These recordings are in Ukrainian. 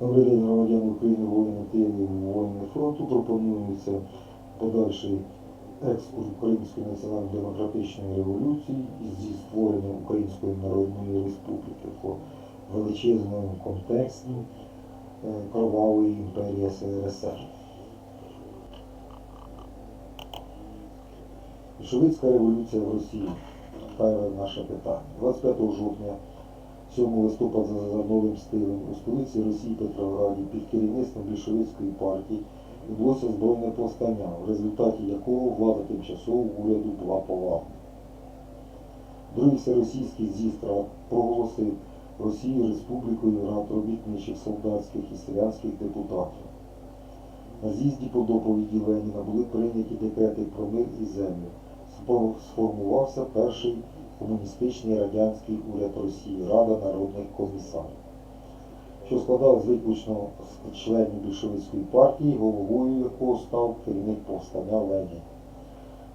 Добрий день, громадяни України, воїни тилу, воїни фронту. Пропонується подальший екскурс Української національно-демократичної революції зі створенням Української Народної Республіки по величезному контексті е, кровавої імперії СРСР. Більшовицька революція в Росії. Перше наше питання. 25 жовтня 7 листопада за новим стилем у столиці Росії Петрограді під керівництвом більшовицької партії відбулося збройне повстання, в результаті якого влада тимчасового уряду була повалена. Другий всеросійський рад проголосив Росію республікою робітничих, солдатських і селянських депутатів. На з'їзді по доповіді Леніна були прийняті декрети про мир і землю. Сформувався перший комуністичний радянський уряд Росії, Рада народних комісарів, що складав виключно з членів більшовицької партії, головою якого став керівник повстання Ленін.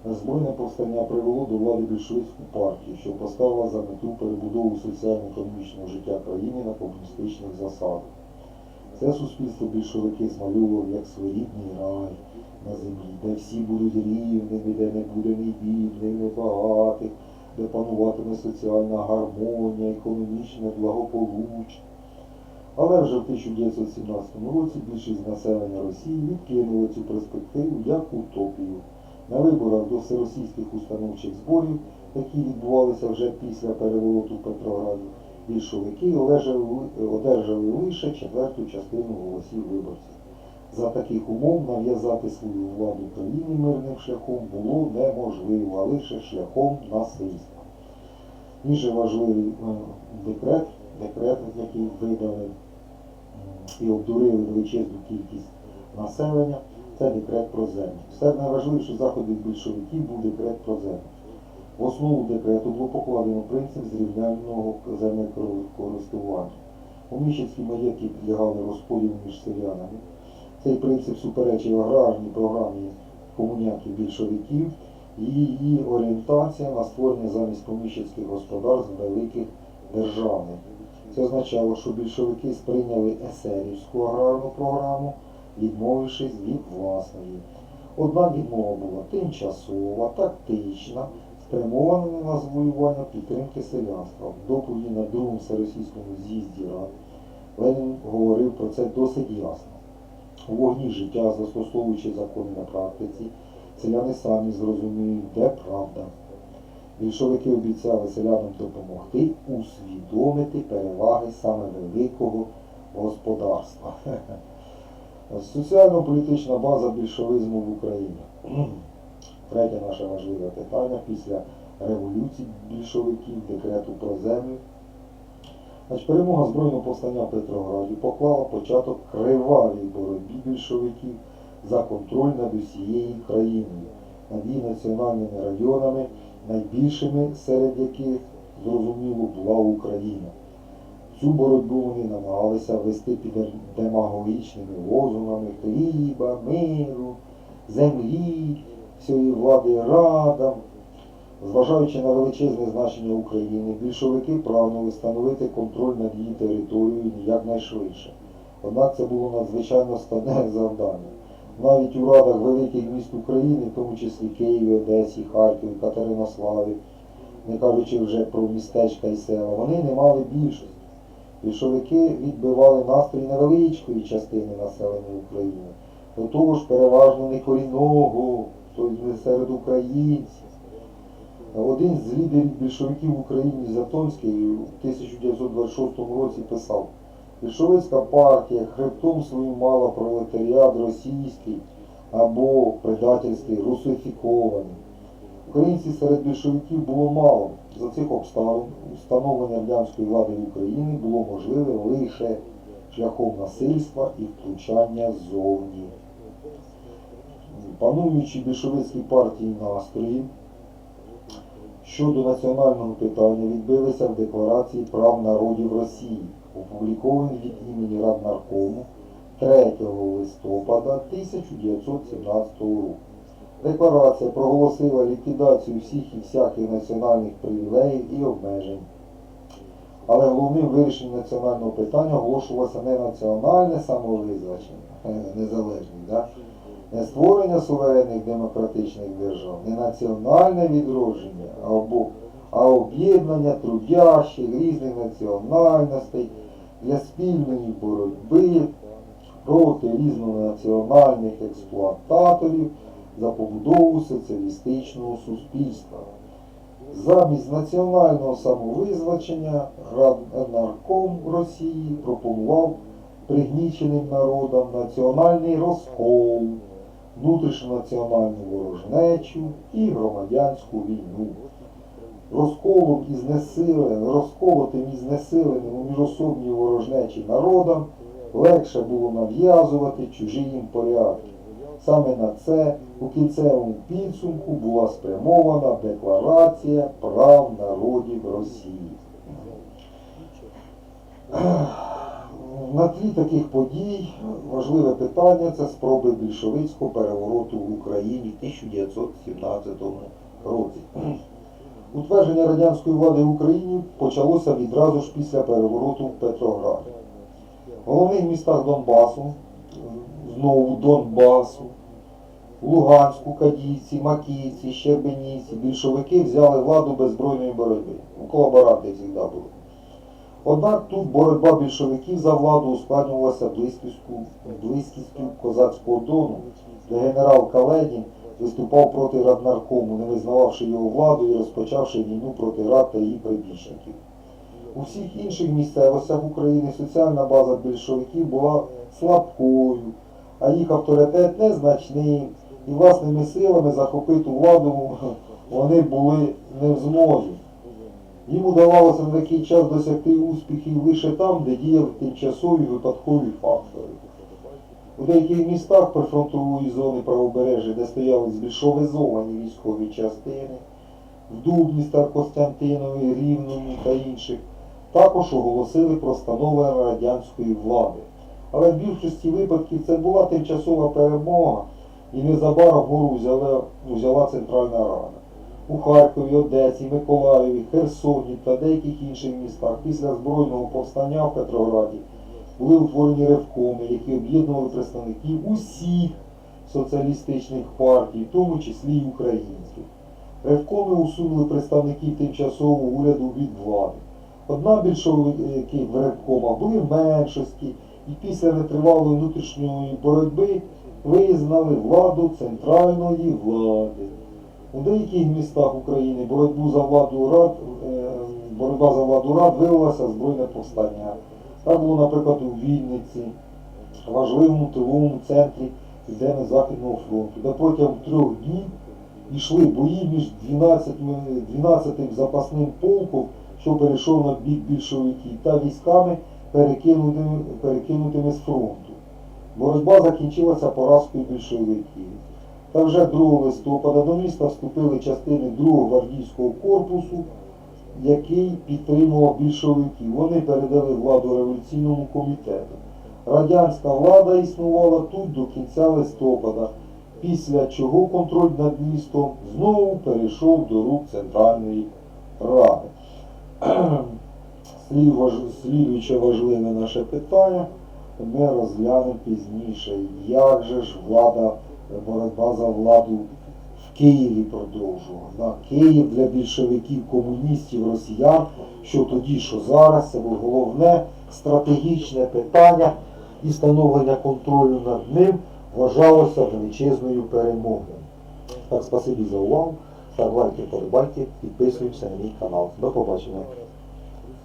Збройне повстання привело до влади більшовицьку партію, що поставила за мету перебудову соціально-економічного життя країни на комуністичних засадах. Це суспільство більшовики змальовував як своєрідний рай на землі, де всі будуть рівними, де не буде ні бідних, ні багатих, де пануватиме соціальна гармонія, економічне благополуччя. Але вже в 1917 році більшість населення Росії відкинуло цю перспективу як утопію. На виборах до всеросійських установчих зборів, які відбувалися вже після перевороту в Петрограді, більшовики одержали лише четверту частину голосів виборців. За таких умов нав'язати свою владу країні мирним шляхом було неможливо, а лише шляхом насильства. Ніже важливий е, декрет, декрет, який видали і обдурили величезну кількість населення, це декрет про землю. Серед найважливіших заходів більшовиків був декрет про землю. В основу декрету було покладено принцип зрівняльного землекористування. Поміщицькі маєтки підлягали розподілу між селянами. Цей принцип суперечив аграрній програмі комуняків більшовиків і її орієнтація на створення замість поміщицьких господарств великих державних. Це означало, що більшовики сприйняли есерівську аграрну програму, відмовившись від власної. Однак відмова була тимчасова, тактична, спрямована на завоювання підтримки селянства. Доповіді на другому всеросійському з'їзді рад Ленін говорив про це досить ясно. У вогні життя, застосовуючи закони на практиці, селяни самі зрозуміють, де правда. Більшовики обіцяли селянам допомогти усвідомити переваги саме великого господарства. Соціально-політична база більшовизму в Україні. Третє наше важливе питання після революції більшовиків, декрету про землю. Значить, перемога збройного повстання в Петрограді поклала початок кривавій боротьбі більшовиків за контроль над усією країною, над її національними районами, найбільшими серед яких, зрозуміло, була Україна. Цю боротьбу вони намагалися вести під демагогічними лозунгами хліба, миру, землі, всієї влади радам. Зважаючи на величезне значення України, більшовики прагнули встановити контроль над її територією якнайшвидше. Однак це було надзвичайно складне завдання. Навіть у радах великих міст України, в тому числі Києві, Одесі, Харкові, Катеринославі, не кажучи вже про містечка і села, вони не мали більшості. Більшовики відбивали настрій невеличкої частини населення України, до того ж переважно не корінного, тобто серед українців. Один з лідерів більшовиків в Україні Затонський у 1926 році писав, більшовицька партія хребтом своїм мала пролетаріат російський або предательський, русифікований. Українців серед більшовиків було мало. За цих обставин встановлення радянської влади в Україні було можливе лише шляхом насильства і втручання ззовні. Пануючи більшовицькій партії настрої, щодо національного питання відбилися в Декларації прав народів Росії, опублікованій від імені Раднаркому 3 листопада 1917 року. Декларація проголосила ліквідацію всіх і всяких національних привілеїв і обмежень, Але головним вирішенням національного питання оголошувалося не національне самовизначення, незалежність, да? Не створення суверенних демократичних держав, не національне відродження, або, а об'єднання трудящих різних національностей для спільної боротьби проти різнонаціональних експлуататорів за побудову соціалістичного суспільства. Замість національного самовизначення Нарком Росії пропонував пригніченим народам національний розкол, внутрішньонаціональну ворожнечу і громадянську війну. Розколом і знесиленим, розколотим і знесиленим у міжособній ворожнечі народам легше було нав'язувати чужі їм порядки. Саме на це у кінцевому підсумку була спрямована Декларація прав народів Росії. На тлі таких подій важливе питання це спроби більшовицького перевороту в Україні в 1917 році. Утвердження радянської влади в Україні почалося відразу ж після перевороту в Петрограді. В головних містах Донбасу, знову Донбасу, Луганську, Кадійці, Макійці, Щербенівці більшовики взяли владу без збройної боротьби. Ну, Колаборанти завжди були. Однак тут боротьба більшовиків за владу ускладнювалася близькістю, близькістю козацького дону, де генерал Каледін виступав проти раднаркому, не визнававши його владу і розпочавши війну проти рад та її прибічників. У всіх інших місцевостях України соціальна база більшовиків була слабкою, а їх авторитет незначним, і власними силами захопити владу вони були не в змозі. Їм удавалося на такий час досягти успіхів лише там, де діяли тимчасові випадкові фактори. У деяких містах прифронтової зони правобережжя, де стояли збільшовизовані військові частини, в Дубні, Старкостянтинові, Рівному та інших, також оголосили про становлення радянської влади. Але в більшості випадків це була тимчасова перемога, і незабаром гору взяла, взяла Центральна Рада. У Харкові, Одесі, Миколаєві, Херсоні та деяких інших містах після збройного повстання в Петрограді були утворені ревкоми, які об'єднували представників усіх соціалістичних партій, в тому числі й українських. Ревкоми усунули представників тимчасового уряду від влади. Однак більшовики в ревкомах були в меншості і після нетривалої внутрішньої боротьби визнали владу центральної влади. У деяких містах України боротьбу за владу рад, е, боротьба за владу рад виявилася збройне повстання. Так було, наприклад, у Вінниці, важливому тиловому центрі Південно-Західного фронту, де протягом трьох днів йшли бої між 12, 12 запасним полком, що перейшов на бік більшовиків, та військами, перекинутими, перекинутими з фронту. Боротьба закінчилася поразкою більшовиків. Та вже 2 листопада до міста вступили частини 2-го гвардійського корпусу, який підтримував більшовиків. Вони передали владу революційному комітету. Радянська влада існувала тут до кінця листопада, після чого контроль над містом знову перейшов до рук Центральної Ради. Слід Слідуюче важливе наше питання ми розглянемо пізніше. Як же ж влада, боротьба за владу в Києві продовжувала? Київ для більшовиків, комуністів, росіян, що тоді, що зараз, це було головне стратегічне питання і становлення контролю над ним вважалося величезною перемогою. Так, спасибі за увагу. Ставте лайки, подобайки, підписуємося на мій канал. До побачення.